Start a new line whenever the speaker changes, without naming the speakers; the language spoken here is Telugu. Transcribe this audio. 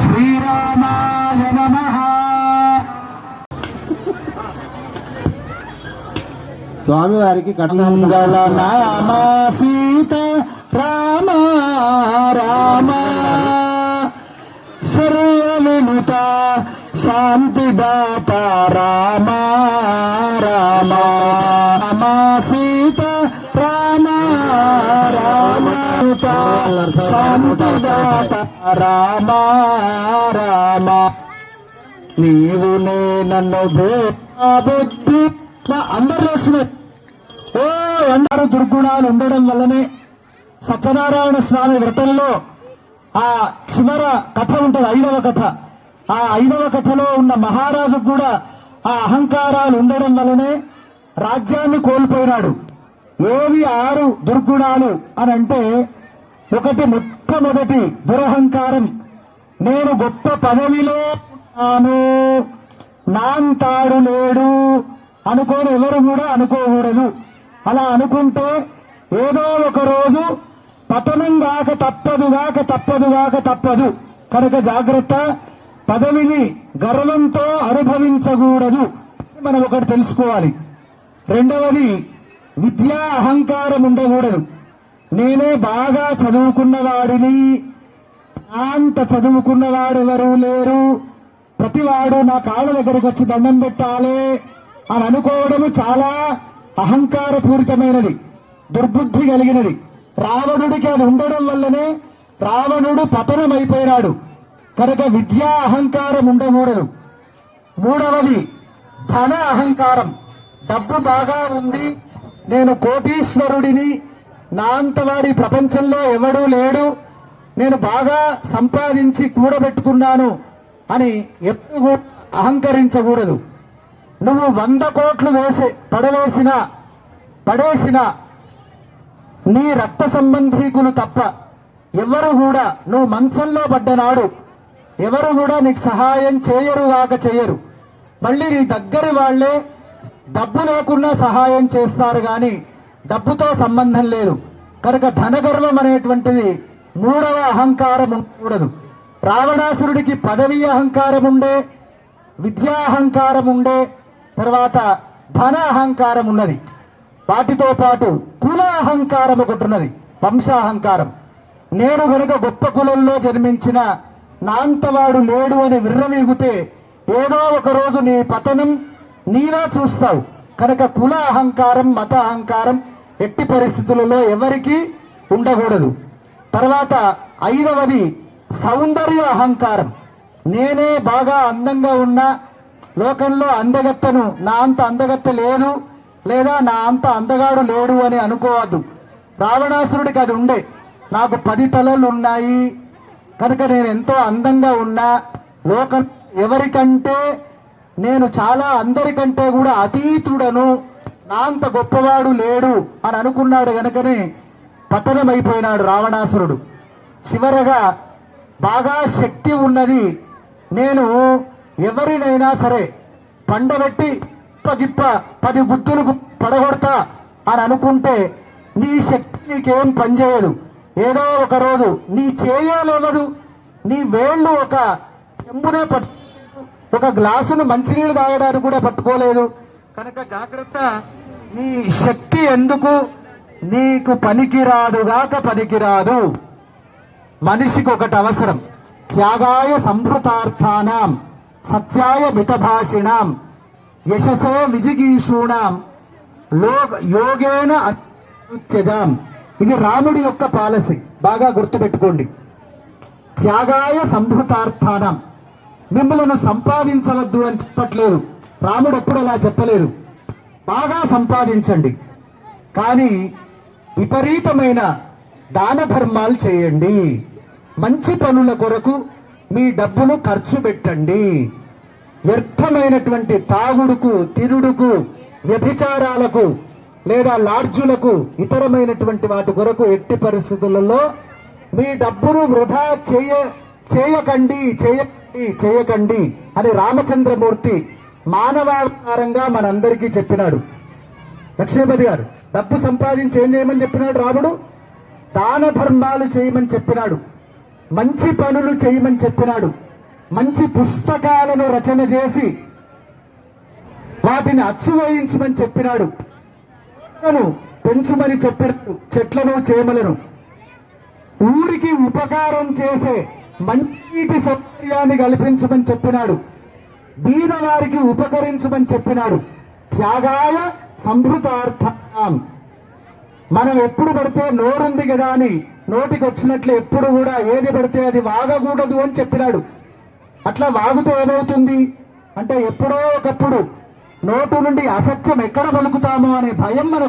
శ్రీరామాయ నమ.
స్వామివారికి కట్నాలు
మంగళ నామ సీత రామ రామ. సర్వవినుత శాంతిదాత రామ రామ. రామ శాంతిదాత రామ రామ నీవు నే నన్ను బుద్ధి అందరు చేస్తున్నారు ఓ అందరు దుర్గుణాలు ఉండడం వల్లనే సత్యనారాయణ స్వామి వ్రతంలో ఆ చివర కథ ఉంటుంది ఐదవ కథ ఆ ఐదవ కథలో ఉన్న మహారాజు కూడా ఆ అహంకారాలు ఉండడం వల్లనే రాజ్యాన్ని కోల్పోయినాడు ఏవి ఆరు దుర్గుణాలు అని అంటే ఒకటి మొట్టమొదటి దురహంకారం. నేను గొప్ప పదవిలో ఉన్నాను నాంతాడు లేడు. అనుకోని ఎవరు కూడా అనుకోకూడదు. అలా అనుకుంటే ఏదో ఒక రోజు పతనం గాక తప్పదు గాక తప్పదు గాక తప్పదు. కనుక జాగ్రత్త. పదవిని గర్వంతో అనుభవించకూడదు. మనం ఒకటి తెలుసుకోవాలి. రెండవది విద్యా అహంకారం ఉండకూడదు. నేనే బాగా చదువుకున్న వాడిని అంత చదువుకున్న వాడెవరూ లేరు. ప్రతివాడు నా కాళ్ళ దగ్గరికి వచ్చి దండం పెట్టాలి అని అనుకోవడము చాలా అహంకారపూరితమైనది దుర్బుద్ధి కలిగినది. రావణుడికి అది ఉండడం వల్లనే రావణుడు పతనమైపోయినాడు. కనుక విద్యా అహంకారం ఉండకూడదు. మూడవది ధన అహంకారం. డబ్బు బాగా ఉంది. నేను కోటీశ్వరుడిని నా అంతవాడి ప్రపంచంలో ఎవడూ లేడు. నేను బాగా సంపాదించి కూడబెట్టుకున్నాను అని ఎప్పుడు అహంకరించకూడదు. నువ్వు వంద కోట్లు వేసి పడవేసిన పడేసిన నీ రక్త సంబంధీకులు తప్ప ఎవరు కూడా నువ్వు మంచంలో పడ్డనాడు ఎవరు కూడా నీకు సహాయం చేయరు కాక చేయరు. మళ్ళీ నీ దగ్గర వాళ్ళే డబ్బు లేకుండా సహాయం చేస్తారు కానీ డబ్బుతో సంబంధం లేదు. కనుక ధనగర్వం అనేటువంటిది మూడవ అహంకారం ఉండకూడదు రావణాసురుడికి పదవి అహంకారం ఉండే విద్యా అహంకారం ఉండే తర్వాత ధన అహంకారం ఉన్నది. వాటితో పాటు కుల అహంకారం ఒకటి ఉన్నది వంశాహంకారం. నేను కనుక గొప్ప కులంలో జన్మించిన నాంతవాడు లేడు అని విర్రవీగితే ఏదో ఒకరోజు నీ పతనం నీలో చూస్తావు. కనుక కుల అహంకారం మత అహంకారం ఎట్టి పరిస్థితులలో ఎవరికి ఉండకూడదు. తర్వాత ఐదవది సౌందర్య అహంకారం. నేనే బాగా అందంగా ఉన్నా లోకంలో అందగత్తను నా అంత అందగత్త లేదు లేదా నా అంత అందగాడు లేడు అని అనుకోవద్దు. రావణాసురుడికి అది ఉండే. నాకు పది తలలు ఉన్నాయి. కనుక నేను ఎంతో అందంగా ఉన్నా లోకం ఎవరికంటే నేను చాలా అందరికంటే కూడా అతీతుడను. నాంత గొప్పవాడు లేడు అని అనుకున్నాడు గనుకనే పతనమైపోయినాడు రావణాసురుడు. చివరగా బాగా శక్తి ఉన్నది నేను ఎవరినైనా సరే పండబెట్టి గిప్ప పది గుద్దులు పడగొడతా అని అనుకుంటే నీ శక్తి నీకేం పనిచేయదు. ఏదో ఒక రోజు నీ చేయలేవదు నీ వేళ్ళు ఒక చెంబునే పట్టు ఒక గ్లాసును మంచినీళ్ళు తాగడానికి కూడా పట్టుకోలేదు. కనుక జాగ్రత్త నీ శక్తి ఎందుకు? నీకు పనికిరాదుగాక పనికిరాదు మనిషికి ఒకటి అవసరం త్యాగాయ సంభృతార్థానం సత్యాయ మితభాషిణాం యశసో విజిగీషూణాం లో యోగేన అత్యజాం ఇది రాముడి యొక్క పాలసీ. బాగా గుర్తుపెట్టుకోండి. త్యాగాయ సంభృతార్థానం మిమ్మలను సంపాదించవద్దు అని చెప్పట్లేదు. రాముడు ఎప్పుడు అలా చెప్పలేదు. బాగా సంపాదించండి. కానీ విపరీతమైన దాన ధర్మాలు చేయండి. మంచి పనుల కొరకు మీ డబ్బును ఖర్చు పెట్టండి. వ్యర్థమైనటువంటి తాగుడుకు తిరుడుకు వ్యభిచారాలకు లేదా లాడ్జులకు ఇతరమైనటువంటి వాటి కొరకు ఎట్టి పరిస్థితులలో మీ డబ్బును వృధా చేయ చేయకండి చేయకండి చేయకండి అని రామచంద్రమూర్తి మానవాధారంగా మనందరికీ చెప్పినాడు. లక్ష్మీపతి గారు డబ్బు సంపాదించి ఏం చేయమని చెప్పినాడు రాముడు? దాన ధర్మాలు చేయమని చెప్పినాడు. మంచి పనులు చేయమని చెప్పినాడు. మంచి పుస్తకాలను రచన చేసి వాటిని అచ్చు వేయించమని చెప్పినాడు. పెంచుమని చెప్పినాడు. చెట్లను చేమలను. ఊరికి ఉపకారం చేసే మంచినీటి సౌకర్యాన్ని కల్పించమని చెప్పినాడు. బీదవారికి ఉపకరించమని చెప్పినాడు. త్యాగాయ సంభృతార్థం. మనం ఎప్పుడు పడితే నోరుంది కదా అని నోటికి వచ్చినట్లు ఎప్పుడు కూడా ఏది పడితే అది వాగకూడదు అని చెప్పినాడు. అట్లా వాగుతూ ఏమవుతుంది? అంటే ఎప్పుడో ఒకప్పుడు నోటు నుండి అసత్యం ఎక్కడ పలుకుతామో అనే భయం మనకు